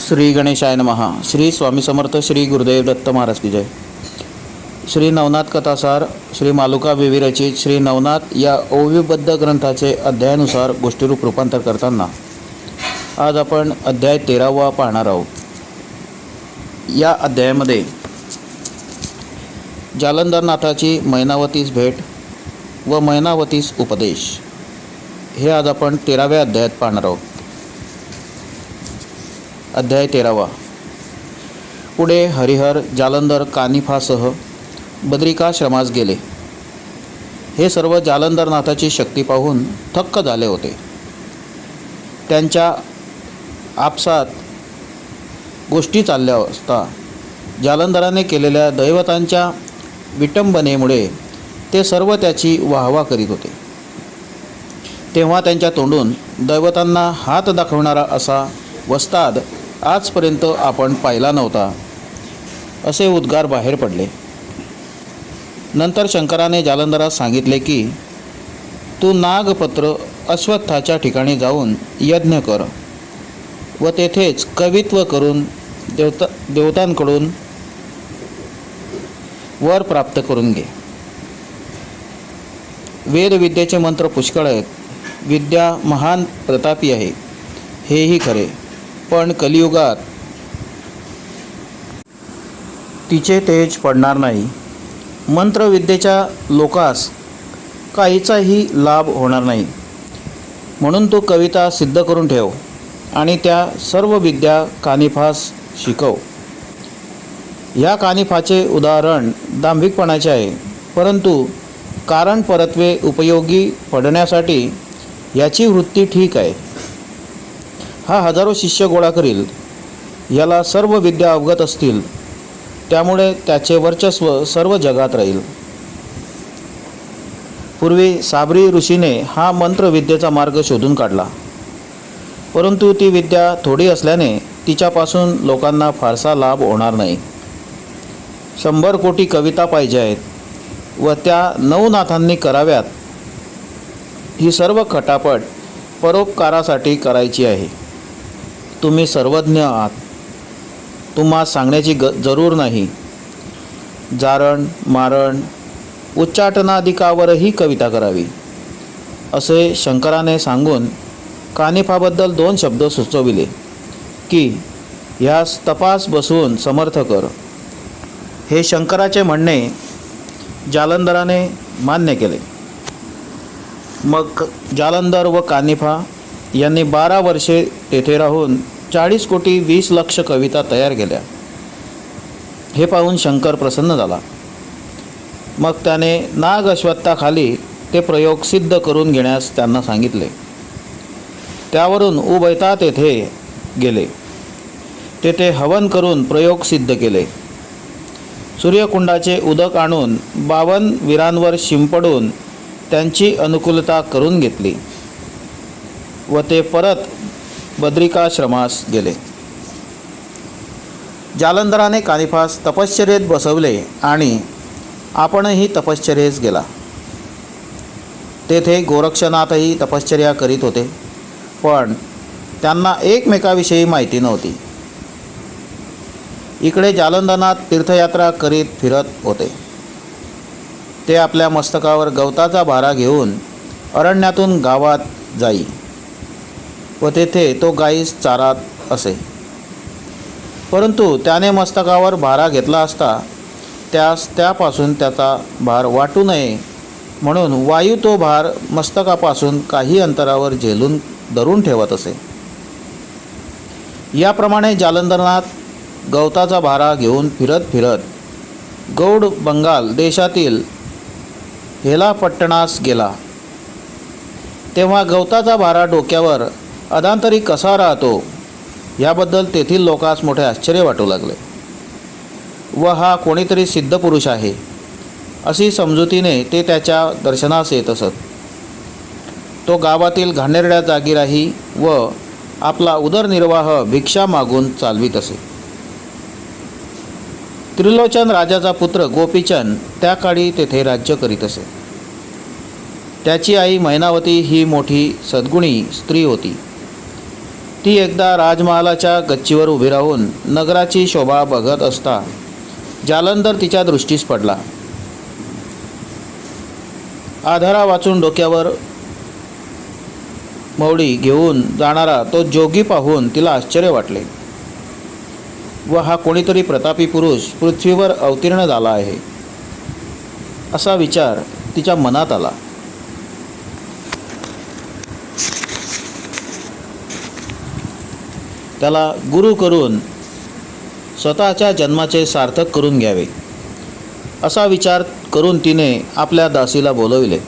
श्री गणेशाय नमहा श्री स्वामी समर्थ श्री गुरुदेव दत्त महाराज की जय. श्री नवनाथ कथासार श्री मालुका विवी रचित श्री नवनाथ या ओविबद्ध ग्रंथाचे अध्यायानुसार गोष्टीरूप रूपांतर करताना आज आपण अध्याय तेरावा पाहणार आहोत. या अध्यायामध्ये जालंधरनाथाची मैनावतीस भेट व मैनावतीस उपदेश हे आज आपण तेराव्या अध्यायात पाहणार आहोत. अध्याय तेरावा. पुढे हरिहर जालंधर कानिफासह बद्रिकाश्रमास गेले. हे सर्व जालंधरनाथाची शक्ती पाहून थक्क झाले होते. त्यांच्या आपसात गोष्टी चालल्या असता जालंधराने केलेल्या दैवतांच्या विटंबनेमुळे ते सर्व त्याची वाहवा करीत होते. तेव्हा त्यांच्या तोंडून दैवतांना हात दाखवणारा असा वस्ताद आजपर्यंत आपण पाहिला नव्हता. असे उद्गार बाहेर पडले. नंतर शंकराने जालंधरास सांगितले की तू नागपत्र अश्वत्थाच्या ठिकाणी जाऊन यज्ञ कर व तेथेच कवित्व करून देवता देवतांकडून वर प्राप्त करून घे. वेदविद्येचे मंत्र पुष्कळ आहेत. विद्या महान प्रतापी आहे. हेही खरे. पण कलियुगात तिचे तेज पडणार नाही. मंत्रविद्येच्या लोकास काहीचाही लाभ होणार नाही. म्हणून तू कविता सिद्ध करून ठेव आणि त्या सर्व विद्या कानिफास शिकव. ह्या कानिफाचे उदाहरण दांभिकपणाचे आहे परंतु कारण परत्वे उपयोगी पडण्यासाठी याची वृत्ती ठीक आहे. हा हजारो शिष्य गोळा करील. याला सर्व विद्या अवगत असतील. त्यामुळे त्याचे वर्चस्व सर्व जगात राहील. पूर्वी साबरी ऋषीने हा मंत्रविद्येचा मार्ग शोधून काढला. परंतु ती विद्या थोडी असल्याने तिच्यापासून लोकांना फारसा लाभ होणार नाही. शंभर कोटी कविता पाहिजे आहेत व त्या नवनाथांनी कराव्यात. ही सर्व खटापट परोपकारासाठी करायची आहे. तुम्ही सर्वज्ञ आहात. तुम्हा सांगण्याची ग जरूर नाही. जारण मारण उच्चाटनाधिकावरही कविता करावी. असे शंकराने सांगून कानिफाबद्दल दोन शब्द सुचविले की ह्यास तपास बसवून समर्थ कर. हे शंकराचे म्हणणे जालंधराने मान्य केले. मग जालंधर व कानिफा यांनी बारा वर्षे तेथे राहून चाळीस कोटी वीस लक्ष कविता तयार केल्या. हे पाहून शंकर प्रसन्न झाला. मग त्याने नाग अश्वत्थाखाली ते प्रयोग सिद्ध करून घेण्यास त्यांना सांगितले. त्यावरून उभयता तेथे गेले. तेथे हवन करून प्रयोग सिद्ध केले. सूर्यकुंडाचे उदक आणून बावन वीरांवर शिंपडून त्यांची अनुकूलता करून घेतली. व ते परत बद्रिकाश्रमास गेले. जालंधराने कानिफास तपश्चर्येत बसवले आणि आपणही तपश्चर्येस गेला. तेथे गोरक्षनाथही तपश्चर्या करीत होते पण त्यांना एकमेकाविषयी माहिती नव्हती. इकडे जालंधरनाथ तीर्थयात्रा करीत फिरत होते. ते आपल्या मस्तकावर गवताचा भारा घेऊन अरण्यातून गावात जाई. व तेथे तो गाईस चारात असे. परंतु त्याने मस्तकावर भारा घेतला असता त्यास त्यापासून त्याचा भार वाटू नये. म्हणून वायू तो भार मस्तकापासून काही अंतरावर झेलून धरून ठेवत असे. याप्रमाणे जालंधरनाथ गवताचा भारा घेऊन फिरत फिरत गौड बंगाल देशातील हेलापट्टणास गेला. तेव्हा गवताचा भारा डोक्यावर अदांतरी कसा राहतो याबद्दल तेथील लोकांस मोठे आश्चर्य वाटू लागले. व हा कोणीतरी सिद्ध पुरुष आहे अशी समजुतीने ते त्याच्या दर्शनास येत असत. तो गावातील घाणेरड्या जागी राही व आपला उदरनिर्वाह भिक्षा मागून चालवीत असे. त्रिलोचन राजाचा पुत्र गोपीचंद त्या काळी तेथे राज्य करीत असे. त्याची आई मैनावती ही मोठी सद्गुणी स्त्री होती. ती एकदा राजमहालाच्या गच्चीवर उभी राहून नगराची शोभा बघत असता जालंधर तिच्या दृष्टीस पडला. आधारा वाचून डोक्यावर मवडी घेऊन जाणारा तो जोगी पाहून तिला आश्चर्य वाटले. व हा कोणीतरी प्रतापी पुरुष पृथ्वीवर अवतीर्ण झाला आहे असा विचार तिच्या मनात आला. त्याला गुरु करून स्वतःच्या जन्माचे सार्थक करून घ्यावे. असा विचार करून तिने आपल्या दासीला बोलविले.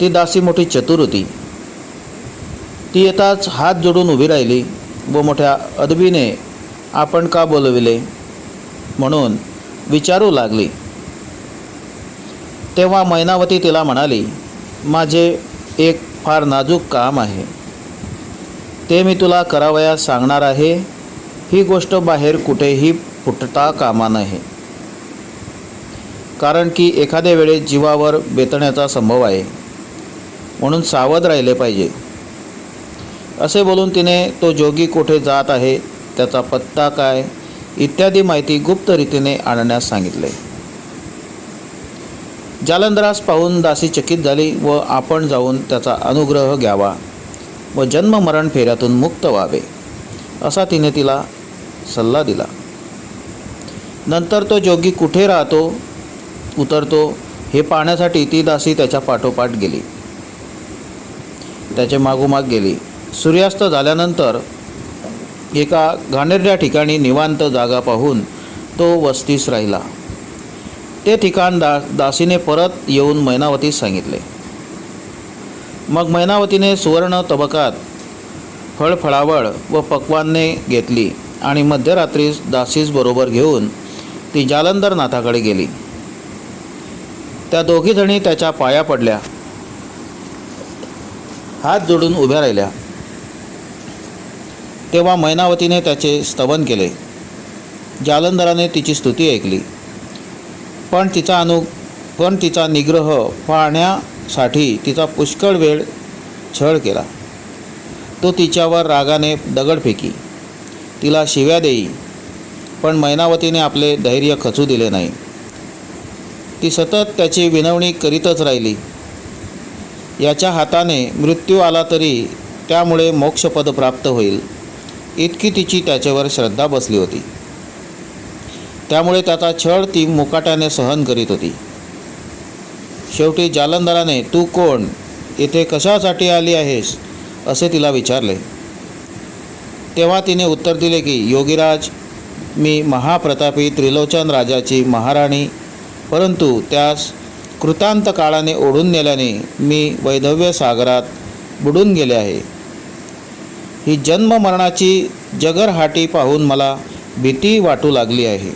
ती दासी मोठी चतुर होती. ती येताच हात जोडून उभी राहिली व मोठ्या अदबीने आपण का बोलविले? म्हणून विचारू लागली. तेव्हा मैनावती तिला म्हणाली माझे एक फार नाजूक काम आहे. ते मी तुला करावयास सांगणार आहे. ही गोष्ट बाहेर कुठेही फुटता कामा नये. कारण की एखाद्या वेळेस जीवावर बेतण्याचा संभव आहे. म्हणून सावध राहिले पाहिजे. असे बोलून तिने तो जोगी कोठे जात आहे त्याचा पत्ता काय इत्यादी माहिती गुप्त रीतीने आणण्यास सांगितले. जालंधरास पाहून दासी चकित झाली व आपण जाऊन त्याचा अनुग्रह घ्यावा. व जन्ममरण फेऱ्यातून मुक्त व्हावे असा तिने तिला सल्ला दिला. नंतर तो जोगी कुठे राहतो उतरतो हे पाहण्यासाठी ती दासी त्याच्या पाठोपाठ गेली. त्याचे मागोमाग गेली. सूर्यास्त झाल्यानंतर एका घाणेरड्या ठिकाणी निवांत जागा पाहून तो वस्तीस राहिला. ते ठिकाण दा दासीने परत येऊन मैनावतीस सांगितले. मग मैनावतीने सुवर्ण तबकात फळफळावळ व पकवानने घेतली आणि मध्यरात्रीस दासीस बरोबर घेऊन ती जालंदर नाथाकडे गेली. त्या दोघीजणी त्याच्या पाया पडल्या. हात जोडून उभ्या राहिल्या. तेव्हा मैनावतीने त्याचे स्तवन केले. जालंधराने तिची स्तुती ऐकली. पण तिचा अनु पण तिचा निग्रह साठी तिचा पुष्कळ वेळ छळ केला. तो तिच्यावर रागाने दगड फेकी. तिला शिव्या देई पण मैनावतीने आपले धैर्य खचू दिले नाही. ती सतत त्याची विनवणी करीतच राहिली. याच्या हाताने मृत्यू आला तरी त्यामुळे मोक्षपद प्राप्त होईल इतकी तिची त्याच्यावर श्रद्धा बसली होती. त्यामुळे त्याचा छळ ती मुकाट्याने सहन करीत होती. शेवटी जालंधराने तू कोण? इथे कशासाठी आली आहेस? असे तिला विचारले. तेव्हा तिने उत्तर दिले की योगीराज मी महाप्रतापी त्रिलोचन राजाची महाराणी परंतु त्यास कृतांत काळाने ओढून नेल्याने मी वैधव्य सागरात बुडून गेले आहे. ही जन्म मरणाची जगरहाटी पाहून मला भीती वाटू लागली आहे.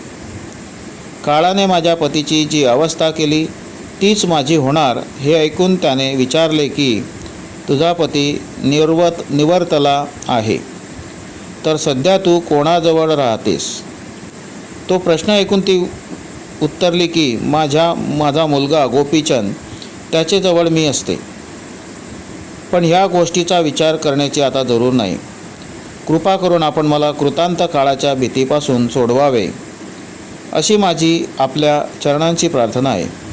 काळाने माझ्या पतीची जी अवस्था केली तीच माझी होणार हे ऐकून त्याने विचारले की तुझा पती निर्वत निवर्तला आहे. तर सध्या तू कोणाजवळ राहतेस? तो प्रश्न ऐकून ती उत्तरली की माझ्या माझा मुलगा गोपीचंद त्याचेजवळ मी असते. पण ह्या गोष्टीचा विचार करण्याची आता जरूर नाही. कृपा करून आपण मला कृतांत काळाच्या भीतीपासून सोडवावे अशी माझी आपल्या चरणांची प्रार्थना आहे.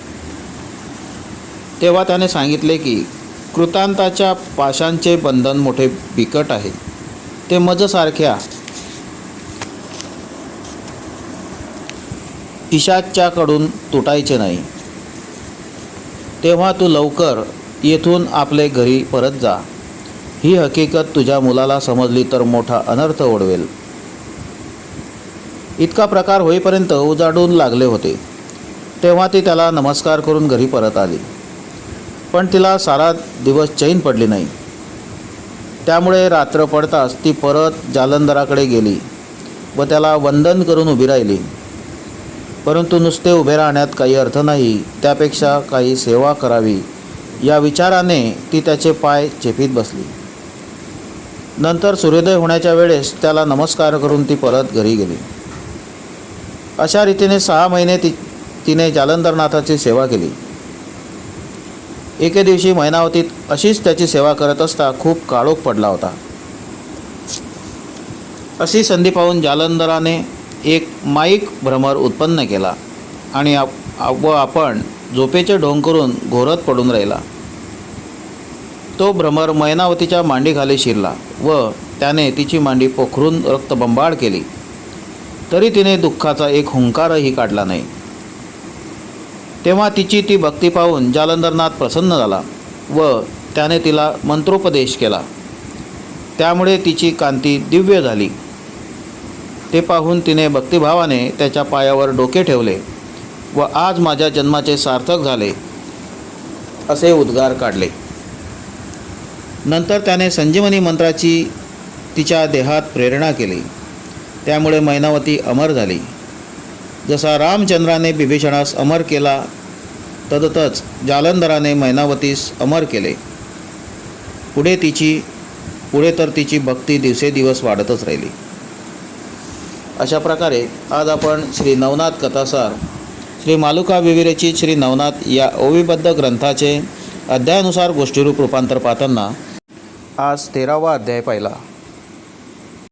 तेव्हा त्याने सांगितले की कृतांताच्या पाशांचे बंधन मोठे बिकट आहे. ते मजसारख्या पिशाच्याकडून तुटायचे नाही. तेव्हा तू लवकर येथून आपले घरी परत जा. ही हकीकत तुझ्या मुलाला समजली तर मोठा अनर्थ ओढवेल. इतका प्रकार होईपर्यंत उजाडून लागले होते. तेव्हा ती त्याला नमस्कार करून घरी परत आली. पण तिला सारा दिवस चैन पडली नाही. त्यामुळे रात्र पडताच ती परत जालंधराकडे गेली व त्याला वंदन करून उभी राहिली. परंतु नुसते उभे राहण्यात काही अर्थ नाही त्यापेक्षा काही सेवा करावी या विचाराने ती त्याचे पाय चेपीत बसली. नंतर सूर्योदय होण्याच्या वेळेस त्याला नमस्कार करून ती परत घरी गेली. अशा रीतीने सहा महिने ती तिने जालंधरनाथाची सेवा केली. एके दिवशी मैनावतीत अशीच त्याची सेवा करत असता खूप काळोख पडला होता. अशी संधी पाहून जालंधराने एक माईक भ्रमर उत्पन्न केला आणि आप आप- व आपण झोपेचे ढोंग करून घोरत पडून राहिला. तो भ्रमर मैनावतीच्या मांडीखाली शिरला व त्याने तिची मांडी पोखरून रक्तबंबाळ केली. तरी तिने दुःखाचा एक हुंकारही काढला नाही. तेव्हा तिची ती भक्ती पाहून जालंधरनाथ प्रसन्न झाला व त्याने तिला मंत्रोपदेश केला. त्यामुळे तिची कांती दिव्य झाली. ते पाहून तिने भक्तिभावाने त्याच्या पायावर डोके ठेवले व आज माझ्या जन्माचे सार्थक झाले असे उद्गार काढले. नंतर त्याने संजीवनी मंत्राची तिच्या देहात प्रेरणा केली. त्यामुळे मैनावती अमर झाली. जसा रामचंद्राने बिभीषणास अमर केला तदतच जालंधराने मैनावतीस अमर केले. पुढे तिची पुढे तर तिची भक्ती दिवसेदिवस वाढतच राहिली. अशा प्रकारे आज आपण श्री नवनाथ कथासार श्री मालुका विविरेची श्री नवनाथ या ओविबद्ध ग्रंथाचे अध्यायानुसार गोष्टीरूप रूपांतर पाहताना आज तेरावा अध्याय पाहिला.